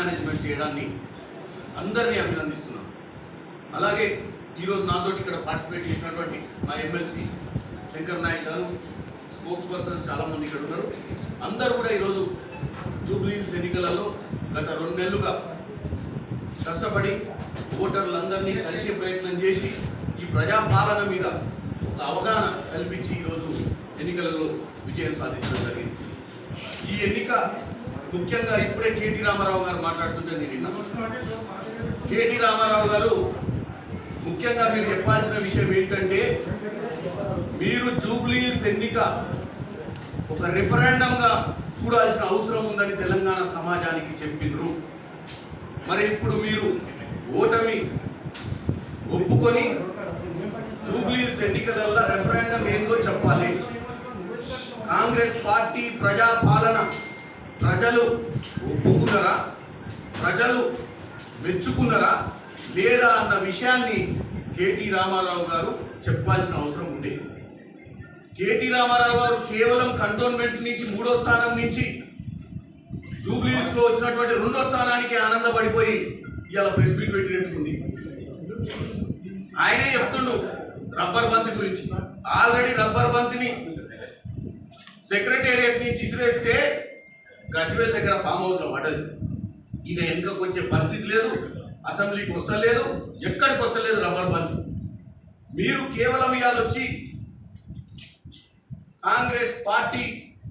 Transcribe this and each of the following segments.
Management చేయడాన్ని అందరినీ అభినందిస్తున్నాను. అలాగే ఈరోజు నాతో ఇక్కడ పార్టిసిపేట్ చేసినటువంటి మా ఎమ్మెల్సీ శంకర్ నాయక్ గారు స్పోక్స్ పర్సన్స్ చాలామంది ఇక్కడ ఉన్నారు. అందరూ కూడా ఈరోజు జూబ్లీహిల్స్ ఎన్నికలలో గత రెండు నెలలుగా కష్టపడి ఓటర్లందరినీ కలిసే ప్రయత్నం చేసి ఈ ప్రజాపాలన మీద ఒక అవగాహన కల్పించి ఈరోజు ఎన్నికలలో విజయం సాధించడం జరిగింది. ఈ ఎన్నిక ముఖ్యంగా ఇప్పుడే కేటీ రామారావు గారు మాట్లాడుతుంటే నేను కేటీ రామారావు గారు ముఖ్యంగా మీరు చెప్పాల్సిన విషయం ఏంటంటే మీరు జూబ్లీహిల్స్ ఎన్నిక ఒక రిఫరెండంగా చూడాల్సిన అవసరం ఉందని తెలంగాణ సమాజానికి చెప్పిండ్రు. మరి ఇప్పుడు మీరు ఓటమి ఒప్పుకొని జూబ్లీహిల్స్ ఎన్నికలలో రెఫరెండం ఏందో చెప్పాలి. కాంగ్రెస్ పార్టీ ప్రజా పాలన ప్రజలు ఒప్పుకున్నారా? ప్రజలు మెచ్చుకున్నారా? లేదా అన్న విషయాన్ని కేటీ రామారావు గారు చెప్పాల్సిన అవసరం ఉంది. కేటీ రామారావు గారు కేవలం కంటోన్మెంట్ నుంచి మూడో స్థానం నుంచి జూబ్లీలో వచ్చినటువంటి రెండో స్థానానికి ఆనందపడిపోయి ఇవాళ ప్రెస్ మీట్ పెట్టినట్టుకుంది. ఆయనే చెప్తుండు రబ్బర్ బంతి గురించి. ఆల్రెడీ రబ్బర్ బంతిని సెక్రటేరియట్ నుంచి ఇసిరేస్తే గజ్వేల్ దగ్గర ఫామ్ హౌస్లో పడ్డది. ఇక వెనుకకు వచ్చే పరిస్థితి లేదు అసెంబ్లీకి వస్తలేదు ఎక్కడికి వస్తలేదు రబ్బర్ బంతి మీరు కేవలం ఇవాళ వచ్చి కాంగ్రెస్ పార్టీ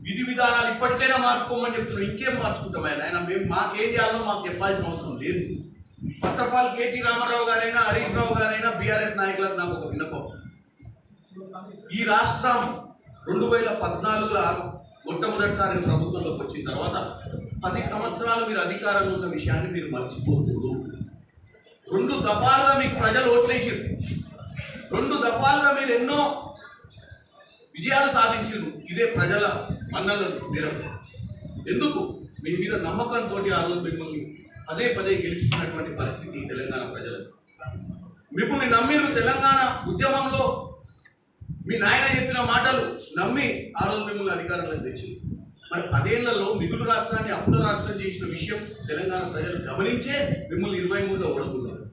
విధి విధానాలు ఇప్పటికైనా మార్చుకోమని చెప్తున్నాం ఇంకేం మార్చుకుంటాం ఆయన? ఆయన మేము మాకేం చేయాలో మాకు చెప్పాల్సిన అవసరం లేదు. First of all KT Ramarao గారైనా హరీష్ రావు గారైనా బీఆర్ఎస్ నాయకులకు నాకు ఒక విన్నపం. ఈ రాష్ట్రం రెండు వేల పద్నాలుగులో మొట్టమొదటిసారిగా ప్రభుత్వంలోకి వచ్చిన తర్వాత పది సంవత్సరాలు మీరు అధికారంలో ఉన్న విషయాన్ని మీరు మర్చిపోకూడదు. రెండు దఫాలుగా మీకు ప్రజలు ఓట్లేసారు. రెండు దఫాలుగా మీరు ఎన్నో విజయాలు సాధించారు. ఇదే ప్రజల మన్నలను మేరకు ఎందుకు? మీ మీద నమ్మకంతో ఆ రోజు మిమ్మల్ని పదే పదే గెలిపించినటువంటి పరిస్థితి తెలంగాణ ప్రజలకు. మిమ్మల్ని నమ్మిరు తెలంగాణ ఉద్యమంలో మీ నాయన చెప్పిన మాటలు నమ్మి ఆ రోజు మిమ్మల్ని అధికారంలోకి తెచ్చింది. మరి పదేళ్ళలో మిగులు రాష్ట్రాన్ని అప్పుల రాష్ట్రం చేసిన విషయం తెలంగాణ ప్రజలు గమనించే మిమ్మల్ని ఇరవై మూడులో ఓడకున్నారు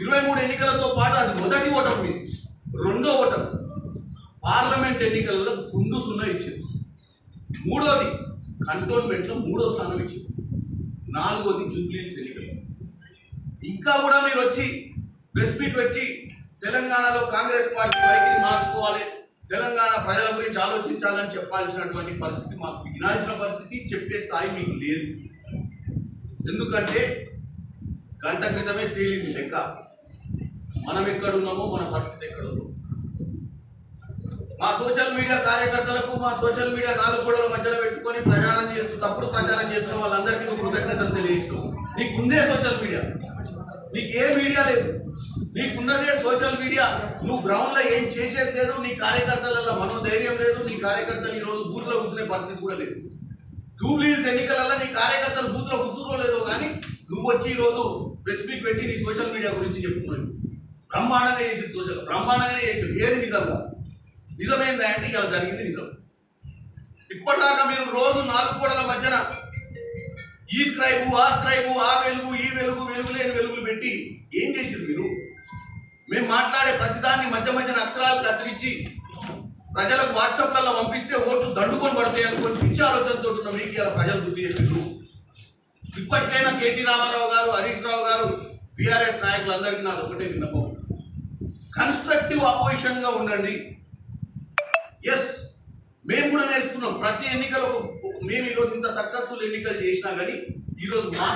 ఇరవై మూడు ఎన్నికలతో పాటు అది మొదటి ఓటమి మీది. రెండో ఓటమి. పార్లమెంట్ ఎన్నికలలో గుండు సున్నా ఇచ్చింది. మూడోది కంటోన్మెంట్లో మూడో స్థానం ఇచ్చింది. నాలుగోది జూబ్లీహిల్స్ ఎన్నికలు. ఇంకా కూడా మీరు వచ్చి ప్రెస్ మీట్ పెట్టి తెలంగాణలో కాంగ్రెస్ పార్టీ వైఖరి తెలంగాణ ప్రజల గురించి ఆలోచించాలని చెప్పాల్సినటువంటి పరిస్థితి మాకు వినాల్సిన పరిస్థితి చెప్పే స్థాయి మీకు లేదు. ఎందుకంటే గంట క్రితమే తేలింది లెక్క. మనం ఎక్కడున్నామో మన పరిస్థితి ఎక్కడుందో మా సోషల్ మీడియా కార్యకర్తలకు మా సోషల్ మీడియా నాలుగు గోడల మధ్యలో పెట్టుకొని ప్రచారం చేస్తూ తప్పుడు ప్రచారం చేస్తున్న వాళ్ళందరికీ కృతజ్ఞతలు తెలియజేస్తాం నీకుందే సోషల్ మీడియా. నీకు ఏ మీడియా లేదు. నీకున్నదే సోషల్ మీడియా నువ్వు గ్రౌండ్లో ఏం చేసేది లేదు నీ కార్యకర్తలలో మనోధైర్యం లేదు నీ కార్యకర్తలు ఈ రోజు కూర్చునే పరిస్థితి కూడా లేదు. జూబ్లీహిల్స్ ఎన్నికలలో నీ కార్యకర్తలు బూత్లో లో కానీ నువ్వు వచ్చి ఈరోజు ప్రెస్ మీట్ పెట్టి నీ సోషల్ మీడియా గురించి చెప్తున్నావు. బ్రహ్మాండంగా చేసింది సోషల్ బ్రహ్మాండంగానే చేసింది. ఏది నిజంగా? నిజమైంది అంటే ఇలా జరిగింది నిజం. ఇప్పటిదాకా మీరు రోజు నాలుగు కోడల మధ్యన ఈ స్క్రైబు ఆ స్క్రైబు ఆ వెలుగు ఈ వెలుగు వెలుగు లేని వెలుగులు పెట్టి ఏం చేసింది మీరు? మేము మాట్లాడే ప్రతిదాన్ని మధ్య మధ్యన అక్షరాలు కత్తిరించి ప్రజలకు వాట్సాప్లలో పంపిస్తే ఓట్లు దండుకొని పడతాయి అనుకొని పిచ్చి ఆలోచనతో ఉన్న మీకు ఇలా ప్రజలు బుద్ధి చేసిండ్రు ఇప్పటికైనా కేటీ రామారావు గారు హరీష్ రావు గారు బీఆర్ఎస్ నాయకులందరికీ నాది ఒకటే విన్నపం. కన్స్ట్రక్టివ్ అపోజిషన్గా ఉండండి. ఎస్ మేము కూడా నేర్చుకున్నాం. ప్రతి ఎన్నికలు మేము ఈరోజు ఇంత సక్సెస్ఫుల్ ఎన్నికలు చేసినా కానీ ఈరోజు మా